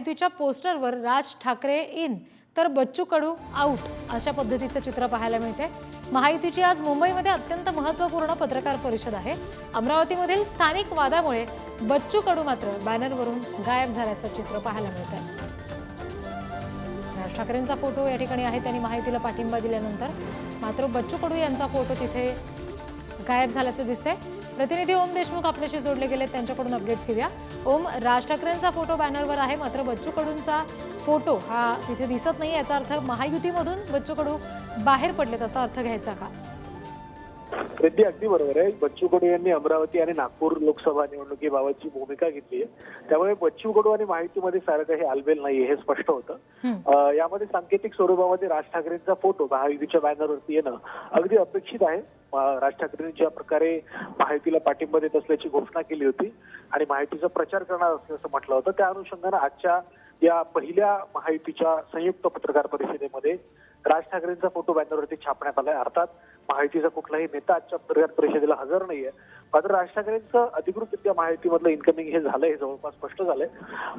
महायुतीच्या पोस्टरवर राज ठाकरे इन तर बच्चू कडू आऊट अशा पद्धतीचं चित्र पाहायला मिळते. महायुतीची आज मुंबईमध्ये अत्यंत महत्त्वपूर्ण पत्रकार परिषद आहे. अमरावतीमधील स्थानिक वादामुळे बच्चू कडू मात्र बॅनरवरून गायब झाल्याचं चित्र पाहायला मिळत आहे राज ठाकरेंचा फोटो या ठिकाणी आहे त्यांनी माहितीला पाठिंबा दिल्यानंतर. मात्र बच्चू कडू यांचा फोटो तिथे गायब झाल्याचं दिसतंय. प्रतिनिधी ओम देशमुख आपल्याशी जोडले गेले त्यांच्याकडून अपडेट्स घेऊया. ओम राज ठाकरेंचा फोटो बॅनरवर आहे मात्र बच्चू कडूंचा फोटो हा तिथे दिसत नाही याचा अर्थ महायुतीमधून बच्चू कडू बाहेर पडले त्याचा अर्थ घ्यायचा का? रिद्धी अगदी बरोबर आहे. बच्चू कडू यांनी अमरावती आणि नागपूर लोकसभा निवडणुकीबाबतची भूमिका घेतली आहे. त्यामुळे बच्चू कडू आणि माहितीमध्ये सारं काही आलबेल नाहीये हे स्पष्ट होतं. यामध्ये सांकेतिक स्वरूपामध्ये राज ठाकरेंचा फोटो महायुतीच्या बॅनरवरती येणं अगदी अपेक्षित आहे. राज ठाकरेंनी ज्या प्रकारे महायुतीला पाठिंबा देत असल्याची घोषणा केली होती आणि माहितीचा प्रचार करणार असल्याचं म्हटलं होतं त्या अनुषंगानं आजच्या या पहिल्या महायुतीच्या संयुक्त पत्रकार परिषदेमध्ये राज ठाकरेंचा फोटो बॅनरवरती छापण्यात आलाय. अर्थात महायुतीचा कुठलाही नेता आजच्या पत्रकार परिषदेला हजर नाहीये. मात्र राज ठाकरेंचं अधिकृतरित्या महायुतीमधलं इन्कमिंग हे झालंय जवळपास स्पष्ट झालंय.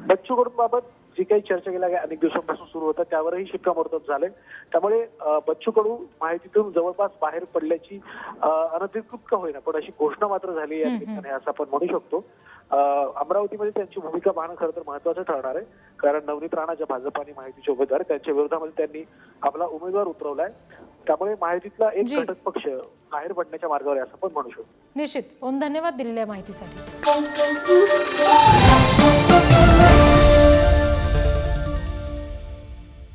बच्चू कडूंबाबत जी काही चर्चा गेल्या अनेक दिवसांपासून सुरू होतं त्यावरही शिक्कामोर्तब झालंय. त्यामुळे बच्चू कडू माहितीतून जवळपास बाहेर पडल्याची अनधिकृत का होईना पण अशी घोषणा मात्र झाली या निमित्ताने असं आपण म्हणू शकतो. अमरावतीमध्ये त्यांची भूमिका पाहणं खरं तर महत्वाचं ठरणार आहे. कारण नवनीत राणा ज्या भाजप आणि माहितीचे उमेदवार त्यांच्या विरोधामध्ये त्यांनी आपला उमेदवार उतरवलाय. त्यामुळे माहितीतला एक. घटक पक्ष बाहेर पडण्याच्या मार्गावर आहे असं पण म्हणू शकतो. निश्चित. ओम धन्यवाद दिलेल्या माहितीसाठी.